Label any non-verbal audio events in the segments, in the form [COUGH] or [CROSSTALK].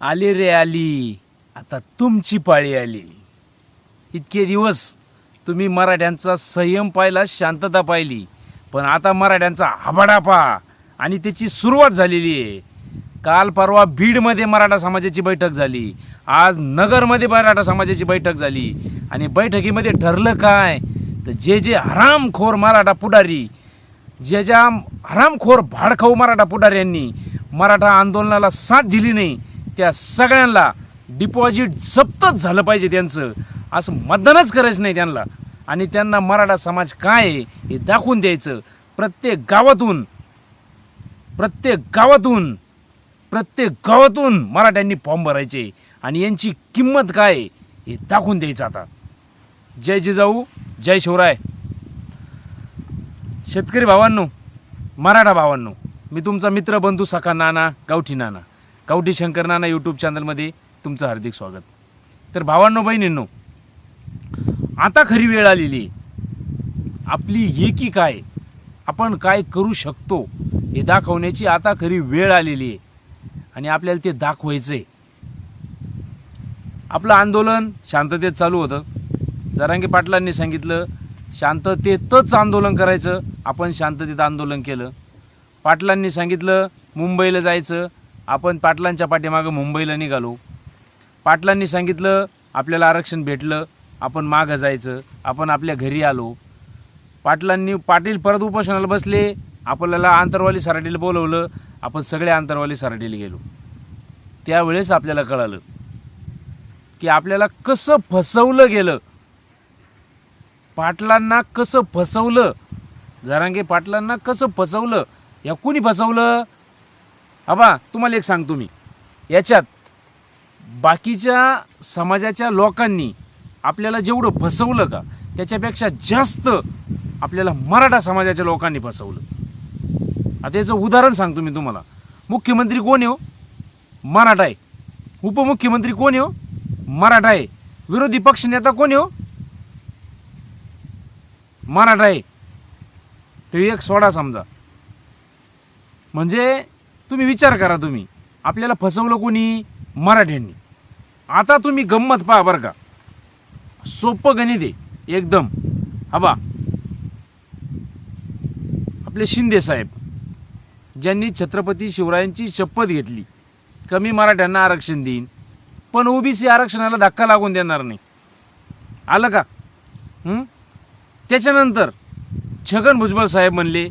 आली रे आली. आता तुमची पाळी आली. इतके दिवस तुम्ही मराठ्यांचा संयम पाहिला शांतता पाहिली. पण आता मराठ्यांचा हबाडा आणि त्याची सुरुवात झालेली आहे. काल परवा बीडमध्ये मराठा समाजाची बैठक झाली. आज नगरमध्ये मराठा समाजाची बैठक झाली. आणि बैठकीमध्ये ठरलं काय? तर जे जे हरामखोर मराठा पुढारी जे ज्या हरामखोर भाडखाऊ मराठा पुढाऱ्यांनी मराठा आंदोलनाला साथ दिली नाही त्या सगळ्यांना डिपॉझिट जप्तच झालं पाहिजे त्यांचं. असं मतदानच करायचं नाही त्यांना. आणि त्यांना मराठा समाज काय आहे हे दाखवून द्यायचं. प्रत्येक गावातून प्रत्येक गावातून प्रत्येक गावातून मराठ्यांनी फॉर्म भरायचे. आणि यांची किंमत काय आहे हे दाखवून द्यायचं आता. जय जिजाऊ जय शिवराय. शेतकरी भावांनो मराठा भावांनो मी तुमचा मित्र बंधू सखा नाना गावठी नाना. गावठी शंकर नाना यूट्यूब चॅनलमध्ये तुमचं हार्दिक स्वागत. तर भावांनो बहिणींनो आता खरी वेळ आलेली आहे. आपली एकी काय आपण काय करू शकतो हे दाखवण्याची आता खरी वेळ आलेली आहे. आणि आपल्याला ते दाखवायचं आहे आपलं आंदोलन शांततेत चालू होतं. जरांगे पाटलांनी सांगितलं शांततेतच आंदोलन करायचं. आपण शांततेत आंदोलन केलं. पाटलांनी सांगितलं मुंबईला जायचं. आपण पाटलांच्या पाठीमागं मुंबईला निघालो. पाटलांनी सांगितलं आपल्याला आरक्षण भेटलं आपण मागं जायचं आपण आपल्या घरी आलो. पाटलांनी पाटील परत उपोषणाला बसले आपल्याला आंतरवाली सराटीला बोलवलं आपण सगळे आंतरवाली सराटीला गेलो. त्यावेळेस आपल्याला कळालं की आपल्याला कसं फसवलं गेलं. पाटलांना कसं फसवलं? जरांगे पाटलांना कसं फसवलं? या कुणी फसवलं? आबा तुम्हाला एक सांगतो मी. याच्यात बाकीच्या समाजाच्या लोकांनी आपल्याला जेवढं फसवलं का त्याच्यापेक्षा जास्त आपल्याला मराठा समाजाच्या लोकांनी फसवलं. आता याचं उदाहरण सांगतो मी तुम्हाला. मुख्यमंत्री कोण हो? मराठा आहे. उपमुख्यमंत्री कोण आहे हो? मराठा आहे. विरोधी पक्षनेता कोण येऊ हो? मराठा आहे. तो एक सोडा समजा. म्हणजे तुम्ही विचार करा तुम्ही. आपल्याला फसवलं कोणी? मराठ्यांनी. आता तुम्ही गंमत पहा बरं का. सोपं गणित आहे एकदम. हबा आपले शिंदे साहेब ज्यांनी छत्रपती शिवरायांची शपथ घेतली कमी मराठ्यांना आरक्षण देईन पण ओबीसी आरक्षणाला धक्का लागून देणार नाही. आलं का? त्याच्यानंतर छगन भुजबळ साहेब म्हणले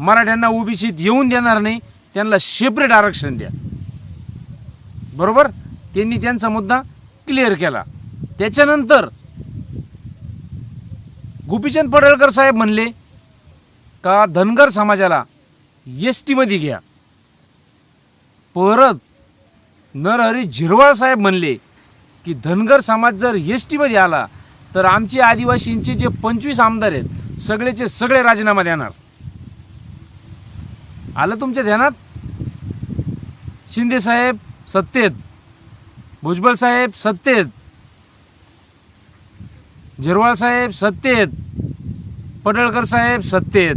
मराठ्यांना ओबीसीत येऊन देणार नाही त्यांना सेपरेट आरक्षण द्या. बरोबर? त्यांनी त्यांचा मुद्दा क्लिअर केला. त्याच्यानंतर गोपीचंद पडळकर साहेब म्हणले का धनगर समाजाला एस टीमध्ये घ्या. परत नरहरी झिरवाळ साहेब म्हणले की धनगर समाज जर एस टीमध्ये आला तर आमचे आदिवासींचे जे पंचवीस आमदार आहेत सगळेचे सगळे राजीनामा देणार. आलं तुमच्या ध्यानात? शिंदे साहेब सत्तेत. भुजबळ साहेब सत्तेत. झिरवाळ साहेब सत्तेत. पडळकर साहेब सत्तेत.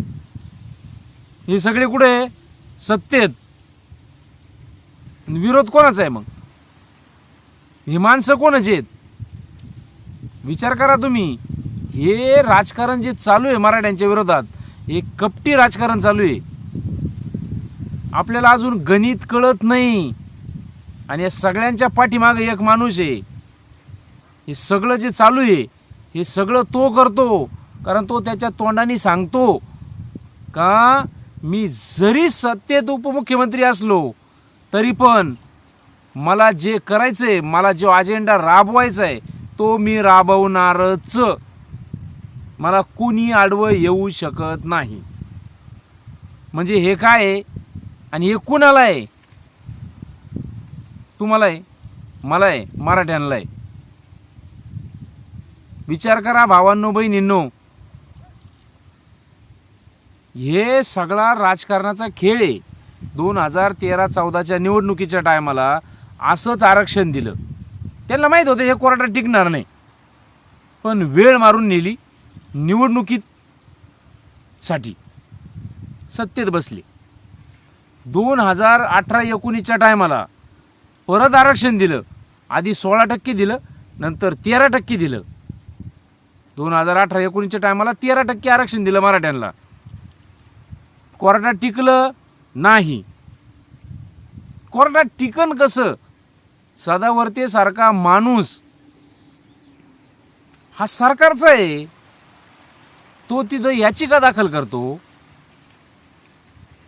हे सगळे कुठे सत्तेत. विरोध कोणाचा आहे मग? हे माणसं कोणाची आहेत? विचार करा तुम्ही. हे राजकारण जे चालू आहे मराठ्यांच्या विरोधात हे कपटी राजकारण चालू आहे. आपल्याला अजून गणित कळत नाही. आणि या सगळ्यांच्या पाठीमागे एक माणूस आहे. हे सगळं जे चालू आहे हे सगळं तो करतो. कारण तो त्याच्या तोंडाने सांगतो का मी जरी सत्तेत उपमुख्यमंत्री असलो तरी पण मला जे करायचंय मला जो अजेंडा राबवायचा आहे तो मी राबवणारच. मला कुणी आडवं येऊ शकत नाही. म्हणजे हे काय आहे? आणि हे कुणाला आहे तुम्हाला आहे मला आहे मराठ्यांना आहे विचार करा भावांनो बहिणींनो. हे सगळा राजकारणाचा खेळ आहे. दोन हजार तेरा चौदाच्या निवडणुकीच्या टायमाला असंच आरक्षण दिलं. त्यांना माहीत होतं हे कोराटा टिकणार नाही. पण वेळ मारून नेली निवडणुकीत साठी सत्तेत बसली. दोन हजार अठरा एकोणीसच्या टायमाला परत आरक्षण दिलं. आधी सोळा टक्के दिलं नंतर तेरा टक्के दिलं. दोन हजार अठरा एकोणीसच्या टायमाला तेरा टक्के आरक्षण दिलं मराठ्यांना. कोर्टात टिकलं नाही. कोर्टात टिकन कसं? सदावर्ते सारखा माणूस. हा सरकारचा आहे. तो तिथं याचिका दाखल करतो.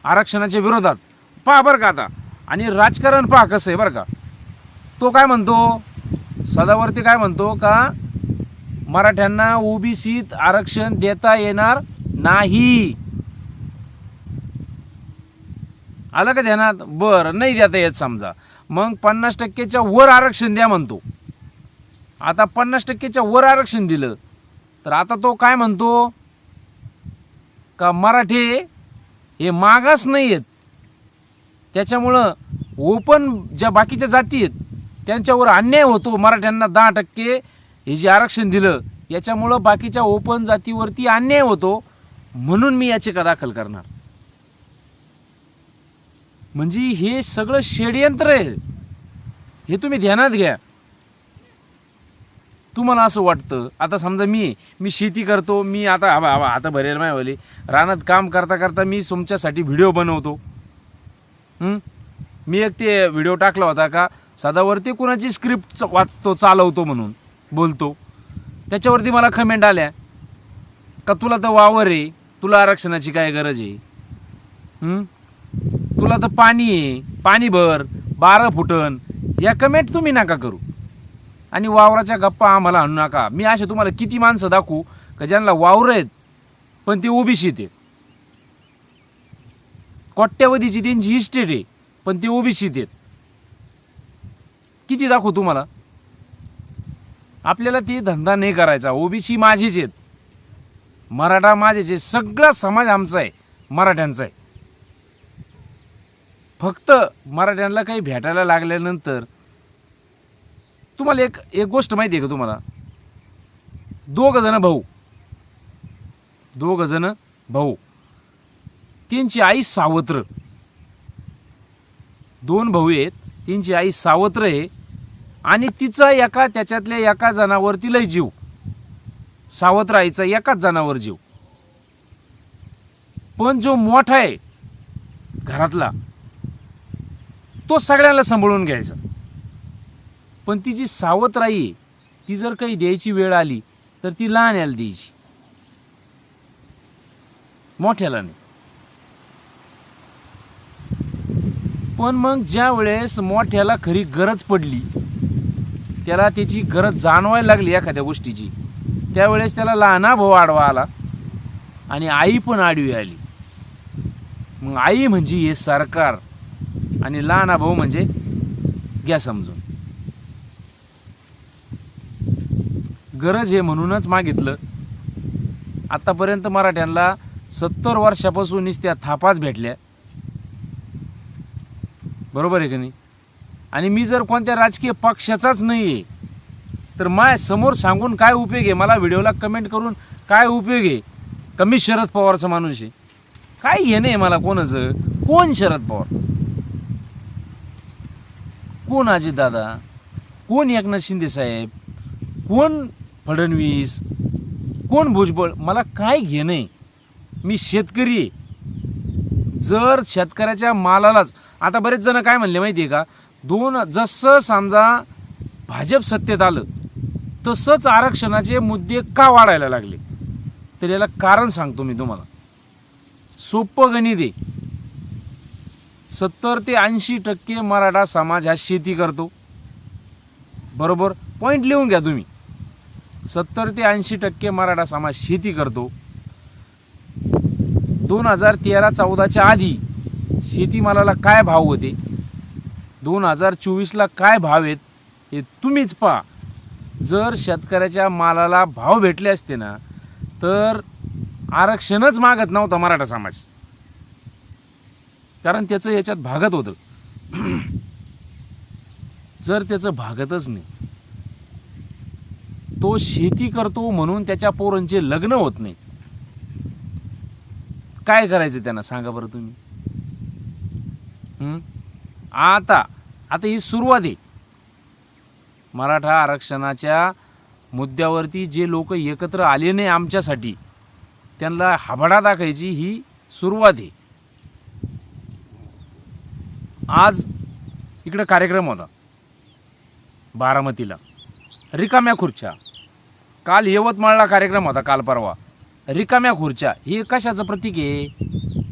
आरक्षणाच्या विरोधात. पहा बरं का आता. आणि राजकारण पहा कसं आहे बरं का. तो काय म्हणतो? सदावर्ती काय म्हणतो का? मराठ्यांना ओबीसीत आरक्षण देता येणार नाही. आलं का ध्यानात? बरं नाही देता येत समजा. मग पन्नास टक्केच्या वर आरक्षण द्या म्हणतो. आता पन्नास टक्केच्या वर आरक्षण दिलं. तर आता तो काय म्हणतो? का मराठे हे मागास नाही आहेत त्याच्यामुळं ओपन ज्या बाकीच्या जाती आहेत त्यांच्यावर अन्याय होतो. मराठ्यांना दहा टक्के हे जे आरक्षण दिलं याच्यामुळं बाकीच्या ओपन जातीवरती अन्याय होतो म्हणून मी याचिका दाखल करणार. म्हणजे हे सगळं षडयंत्र आहे. हे तुम्ही ध्यानात घ्या. तुम्हाला असं वाटतं आता समजा मी मी शेती करतो मी आता हवा हवा आता भरेल मायवाले. रानात काम करता करता मी तुमच्यासाठी व्हिडिओ बनवतो. मी एक ते व्हिडिओ टाकला होता का सदावरती कुणाची स्क्रिप्ट वाचतो चालवतो म्हणून बोलतो. त्याच्यावरती मला कमेंट आल्या का तुला तर वावर आहे तुला आरक्षणाची काय गरज आहे? तुला तर पाणी आहे पाणी भर बारा फुटन या कमेंट तुम्ही नका करू. आणि वावराच्या गप्पा आम्हाला आणू नका. मी असे तुम्हाला किती माणसं दाखवू का ज्यांना वावर आहेत पण ते ओबीसीत आहेत. कोट्यावधीची त्यांची इस्टेट आहे. पण ते ओबीसीत आहेत किती दाखवू तुम्हाला? आपल्याला ते धंदा नाही करायचा. ओबीसी माझेच आहेत. मराठा माझेच आहे सगळा समाज आमचा आहे. मराठ्यांचा आहे. फक्त मराठ्यांना काही भेटायला लागल्यानंतर तुम्हाला एक एक गोष्ट माहिती आहे का तुम्हाला? दोघ जण भाऊ. दोघ जण भाऊ. त्यांची आई सावत्र. दोन भाऊ आहेत त्यांची आई सावत्र आहे. आणि तिचा एका त्याच्यातल्या एका जणावरती लय जीव. सावत्र आईचा एकाच जणावर जीव. पण जो मोठा आहे घरातला तो सगळ्यांना सांभाळून घ्यायचा. पण ती जी सावत्राई आहे ती जर काही द्यायची वेळ आली तर ती लहान याला द्यायची. मोठ्याला नाही. पण मग ज्या वेळेस मोठ्याला खरी गरज पडली त्याला त्याची गरज जाणवायला लागली एखाद्या गोष्टीची त्यावेळेस त्याला लहाना भाऊ आडवा आला आणि आई पण आडवी आली. मग आई म्हणजे हे सरकार आणि लहाना भाऊ म्हणजे घ्या समजून. गरज हे म्हणूनच मागितलं. आतापर्यंत मराठ्यांना सत्तर वर्षापासूनच त्या थापाच भेटल्या. बरोबर आहे का नाही? आणि मी जर कोणत्या राजकीय पक्षाचाच नाही आहे तर माय समोर सांगून काय उपयोग आहे? मला व्हिडिओला कमेंट करून काय उपयोग आहे? कमी शरद पवारचा माणूस आहे. काय हे नाही मला कोणाचं? कोण शरद पवार? कोण अजितदादा कोण एकनाथ शिंदे साहेब? कोण फडणवीस? कोण भुजबळ? मला काय घेणं आहे? मी शेतकरी आहे. जर शेतकऱ्याच्या मालालाच आता बरेच जण काय म्हणले माहिती आहे का? दोन जसं समजा भाजप सत्तेत आलं तसंच आरक्षणाचे मुद्दे का वाढायला लागले? तर याला कारण सांगतो मी तुम्हाला. सोपं गणित आहे. सत्तर ते ऐंशी टक्के मराठा समाज हा शेती करतो. बरोबर? पॉईंट लिहून घ्या तुम्ही. सत्तर ते ऐंशी टक्के मराठा समाज शेती करतो. दोन हजार तेरा चौदाच्या आधी शेतीमालाला काय भाव होते? दोन हजार चोवीसला काय भाव आहेत? हे तुम्हीच पहा. जर शेतकऱ्याच्या मालाला भाव भेटले असते ना तर आरक्षणच मागत नव्हता मराठा समाज. कारण त्याचं याच्यात भागत होतं. [CLEARS THROAT] जर त्याचं भागतच नाही तो शेती करतो म्हणून त्याच्या पोरांचे लग्न होत नाही. काय करायचं त्यांना? सांगा बरं तुम्ही. आता आता ही सुरुवात आहे. मराठा आरक्षणाच्या मुद्द्यावरती जे लोक एकत्र आले नाही आमच्यासाठी त्यांना हाबडा दाखायची ही सुरुवात आहे. आज इकडं कार्यक्रम होता बारामतीला. रिकाम्या खुर्च्या. काल यवतमाळला कार्यक्रम होता काल परवा. रिकाम्या खुर्च्या. हे कशाचं प्रतीक आहे?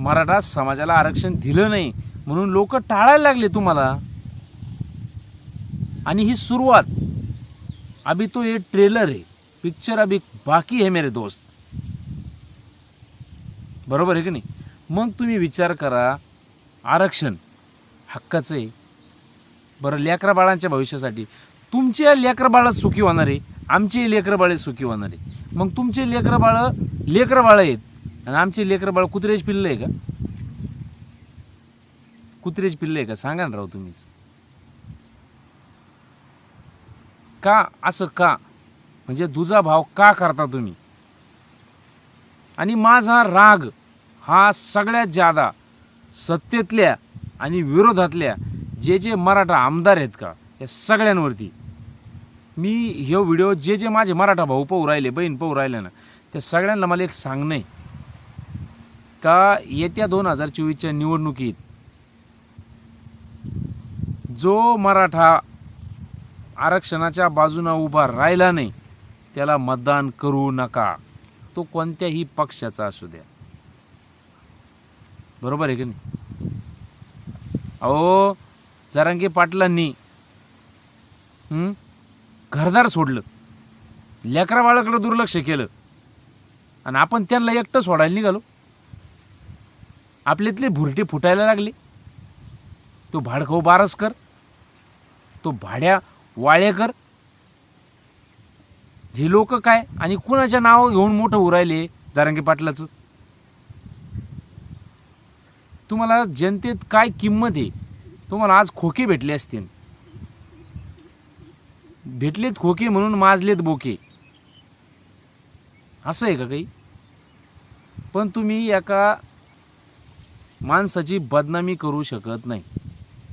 मराठा समाजाला आरक्षण दिलं नाही म्हणून लोक टाळायला लागले तुम्हाला. आणि ही सुरुवात. अभी तो ये ट्रेलर आहे पिक्चर अभी बाकी है मेरे दोस्त. बरोबर आहे की नाही? मग तुम्ही विचार करा आरक्षण हक्काचं आहे. बरं लेकरा बाळांच्या भविष्यासाठी. तुमचे लेकरं बाळं सुखी होणार आहे. आमचे लेकरं बाळे सुखी होणार आहे. मग तुमचे लेकरं बाळं लेकरं बाळं आहेत. आणि आमचे लेकरं बाळ कुत्रेच पिल्लं आहे का? कुत्रेच पिल्लं आहे का? सांगा ना राव तुम्हीच. का असं का? म्हणजे दुजा भाव का करता तुम्ही? आणि माझा राग हा सगळ्यात जादा सत्तेतल्या आणि विरोधातल्या जे जे मराठा आमदार आहेत का या सगळ्यांवरती. मी हे व्हिडिओ जे जे माझे मराठा भाऊ पाहू राहिले बहीण पाहू राहिले ना त्या सगळ्यांना मला एक सांगणं आहे. का येत्या दोन हजार चोवीसच्या निवडणुकीत जो मराठा आरक्षणाच्या बाजूनं उभा राहिला नाही त्याला मतदान करू नका. तो कोणत्याही पक्षाचा असू द्या. बरोबर आहे की नाही? अहो जरांगी पाटलांनी घरदार सोडलं. लेकरा बाळाकडे दुर्लक्ष केलं. आणि आपण त्यांना एकटं सोडायला निघालो. आपल्यातले भुरटे फुटायला लागले. तो भाडखाऊ बारसकर तो भाड्या वाळेकर हे लोक काय आणि कुणाच्या नाव घेऊन मोठं उरायले जारंगी पाटलाच तुम्हाला जनतेत काय किंमत आहे? तुम्हाला आज खोके भेटले असतील. भेटलेत खोके म्हणून माजलेत बोके. असं आहे का काही? पण तुम्ही एका माणसाची बदनामी करू शकत नाही.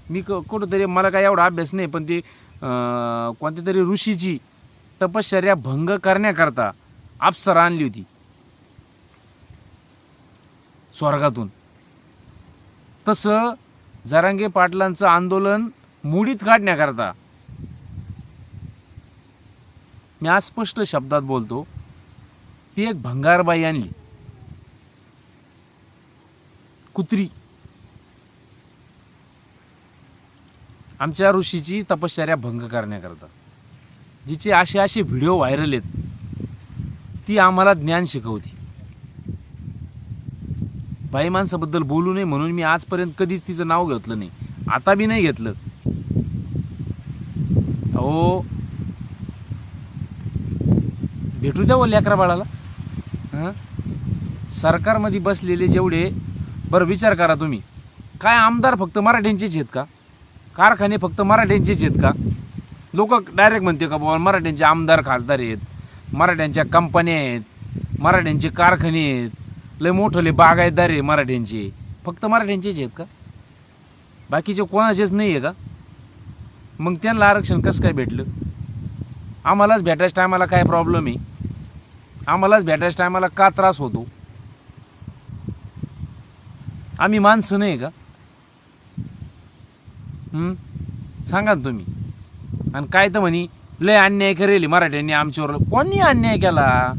मी क कुठंतरी मला काय एवढा अभ्यास नाही पण ती कोणत्या तरी ऋषीची तपश्चर्या भंग करण्याकरता अप्सरा आणली होती. स्वर्गातून. तसं जरांगे पाटलांचं आंदोलन मुडीत काढण्याकरता मी अस्पष्ट शब्दात बोलतो ती एक भंगारबाई आणली. कुत्री. आमच्या ऋषीची तपश्चर्या भंग करण्याकरता. जिचे असे असे व्हिडिओ व्हायरल आहेत ती आम्हाला ज्ञान शिकवती. बाई माणसाबद्दल बोलू नये म्हणून मी आजपर्यंत कधीच तिचं नाव घेतलं नाही. आता बी नाही घेतलं. अहो भेटू द्या हो लेकरा बाळाला. हां? सरकारमध्ये बसलेले जेवढे बरं विचार करा तुम्ही. काय आमदार फक्त मराठ्यांचेच आहेत का? कारखाने फक्त मराठ्यांचेच आहेत का? लोक डायरेक्ट म्हणते का बाबा मराठ्यांचे आमदार खासदार आहेत. मराठ्यांच्या कंपन्या आहेत. मराठ्यांचे कारखाने आहेत. लय मोठले बागायतदार आहे मराठ्यांचे. फक्त मराठ्यांचेच आहेत का? बाकीचे कोणाचेच नाही आहे का? मग त्यांना आरक्षण कसं काय भेटलं? आम्हालाच भेटायच्या टायमाला काय प्रॉब्लेम आहे? आम्हालाच भेटायच्या टायमाला का त्रास होतो? आम्ही माणसं नाही का? सांगा ना तुम्ही. आणि काय तर म्हणी लय अन्याय करेल मराठ्यांनी आमच्यावर. कोणी अन्याय केला?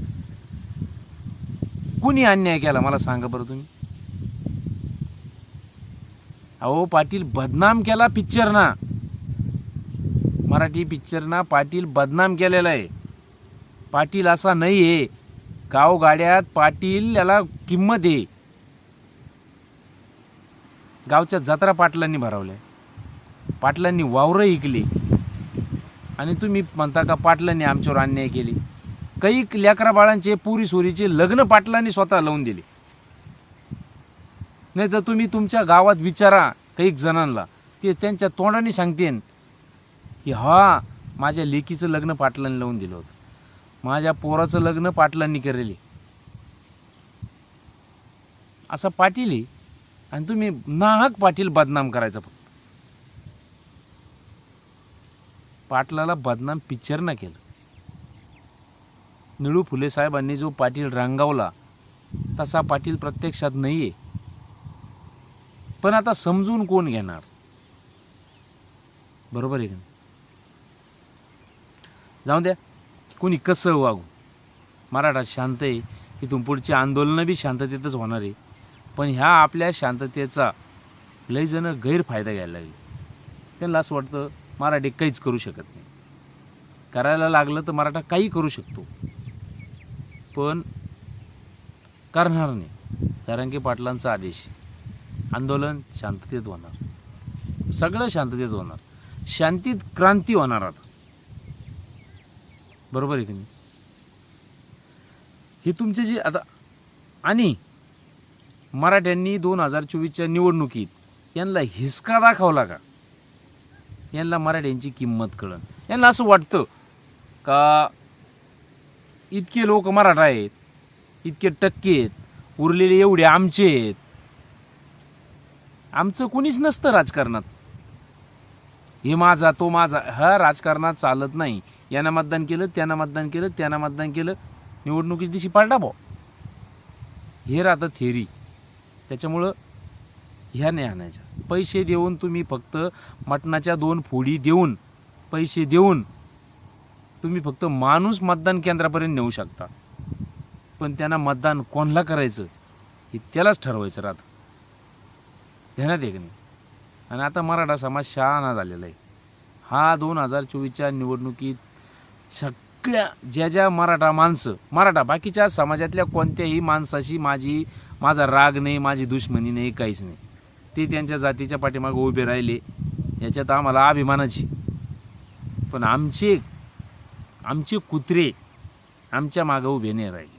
कुणी अन्याय केला? मला सांगा बरं तुम्ही. अहो पाटील बदनाम केला पिक्चर ना. मराठी पिक्चर ना पाटील बदनाम केलेला आहे. पाटील असा नाही आहे गावगाड्यात पाटील याला किंमत आहे. गावच्या जत्रा पाटलांनी भरवल्या. पाटलांनी वावरं ऐकली आणि तुम्ही म्हणता का पाटलांनी आमच्यावर अन्याय केली? काही लेकरा बाळांचे पुरी सोरीचे लग्न पाटलांनी स्वतः लावून दिले. नाही तर तुम्ही तुमच्या गावात विचारा काही जणांना. ते त्यांच्या तोंडाने सांगतेन की हा माझ्या लेकीचं लग्न पाटलांनी लावून दिलं होतं. माझ्या पोराचं लग्न पाटलांनी केलेली. असा पाटील आणि तुम्ही नाहक पाटील बदनाम करायचा फक्त. पाटलाला बदनाम पिक्चरनं केलं. निळू फुले साहेबांनी जो पाटील रांगावला तसा पाटील प्रत्यक्षात नाही आहे पण आता समजून कोण घेणार? बरोबर आहे का जाऊ द्या. कोणी कसं वागू? मराठा शांत आहे इथून पुढची आंदोलनं बी शांततेतच होणार आहे. पण ह्या आपल्या शांततेचा लई गैरफायदा घ्यायला लागले. त्यांना असं वाटतं मराठी काहीच करू शकत नाही. करायला लागलं तर मराठा काही करू शकतो. पण करणार नाही. चारांकी पाटलांचा आदेश. आंदोलन शांततेत होणार. सगळं शांततेत होणार. शांतीत क्रांती होणार आता. बरोबर आहे की नाही? ही तुमची जी आता आणि मराठ्यांनी दोन हजार चोवीसच्या निवडणुकीत यांना हिसका दाखवला का? यांना मराठ्यांची किंमत कळण यांना असं वाटतं का इतके लोक मराठा आहेत इतके टक्के आहेत उरलेले एवढे आमचे आहेत. आमचं कुणीच नसतं राजकारणात. हे माझा तो माझा हा राजकारणात चालत नाही. यांना मतदान केलं त्यांना मतदान केलं त्यांना मतदान केलं. निवडणुकीच्या दिवशी पाडला भाऊ. हे राहतं थेरी त्याच्यामुळं ह्या नाही आणायच्या. पैसे देऊन तुम्ही फक्त मटणाच्या दोन फोडी देऊन पैसे देऊन तुम्ही फक्त माणूस मतदान केंद्रापर्यंत नेऊ शकता. पण त्यांना मतदान कोणाला करायचं हे त्यालाच ठरवायचं राहतं. ध्यानात एक नाही? आणि आता मराठा समाज शहाणा झालेला आहे. हा दोन हजार चोवीसच्या निवडणुकीत सगळ्या ज्या ज्या मराठा माणसं मराठा बाकीच्या समाजातल्या कोणत्याही माणसाशी माझी माझा राग नाही माझी दुश्मनी नाही काहीच नाही. ते त्यांच्या जातीच्या पाठीमागे उभे राहिले. याच्यात आम्हाला अभिमानाची. पण आमचे आमचे कुत्रे आमच्या मागं उभे नाही राहिले.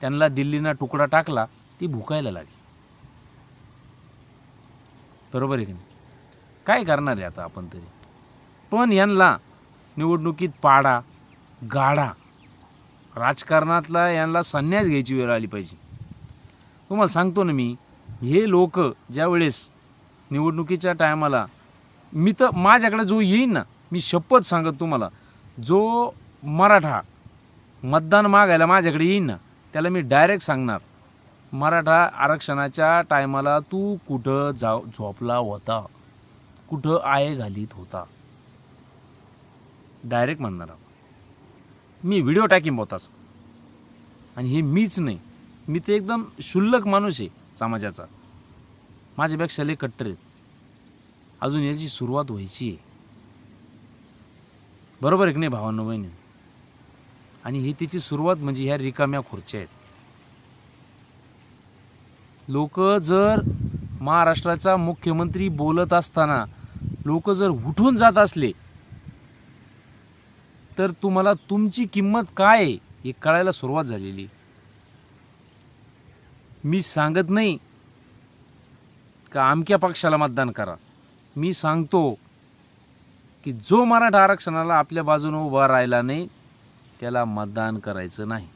त्यांना दिल्लीना तुकडा टाकला ती भुकायला लागली. बरोबर आहे की नाही? काय करणार आहे आता आपण तरी? पण यांना निवडणुकीत पाडा गाडा. राजकारणातला यांना संन्यास घ्यायची वेळ आली पाहिजे. तुम्हाला सांगतो ना मी हे लोक ज्यावेळेस निवडणुकीच्या टायमाला मी तर माझ्याकडे जो येईन ना मी शपथ सांगत तुम्हाला जो मराठा मतदान मागायला माझ्याकडे येईन ना त्याला मी डायरेक्ट सांगणार मराठा आरक्षणाच्या टायमाला तू कुठं जाव झोपला होता? कुठं आय घालीत होता? डायरेक्ट म्हणणार मी व्हिडिओ टाकीन होताच आणि हे मीच नाही. मी ते एकदम क्षुल्लक माणूस आहे समाजाचा. माझ्यापेक्षा लय कट्टर आहेत. अजून याची सुरुवात व्हायची आहे. बरोबर आहे की नाही भावांनो बहिणी? आणि ही तिची सुरुवात म्हणजे ह्या रिकाम्या खुर्च्या आहेत. लोक जर महाराष्ट्राचा मुख्यमंत्री बोलत असताना लोक जर उठून जात असले तर तुम्हाला तुमची किंमत काय आहे हे कळायला सुरुवात झालेली मी सांगत नाही. का आमक्या पक्षाला मतदान करा? मी सांगतो की जो मराठा आरक्षणाला आपल्या बाजूने उभा राहिला नाही त्याला मतदान करायचं नाही.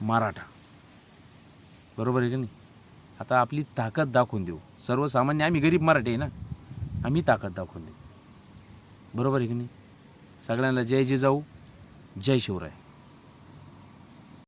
मराठा. बरोबर आहे की नाही? आता आपली ताकद दाखवून देऊ. सर्वसामान्य आम्ही गरीब मराठी आहे ना? आम्ही ताकद दाखवून देऊ. बरोबर आहे की नाही? सगळ्यांना जय जिजाऊ जय शिवराय.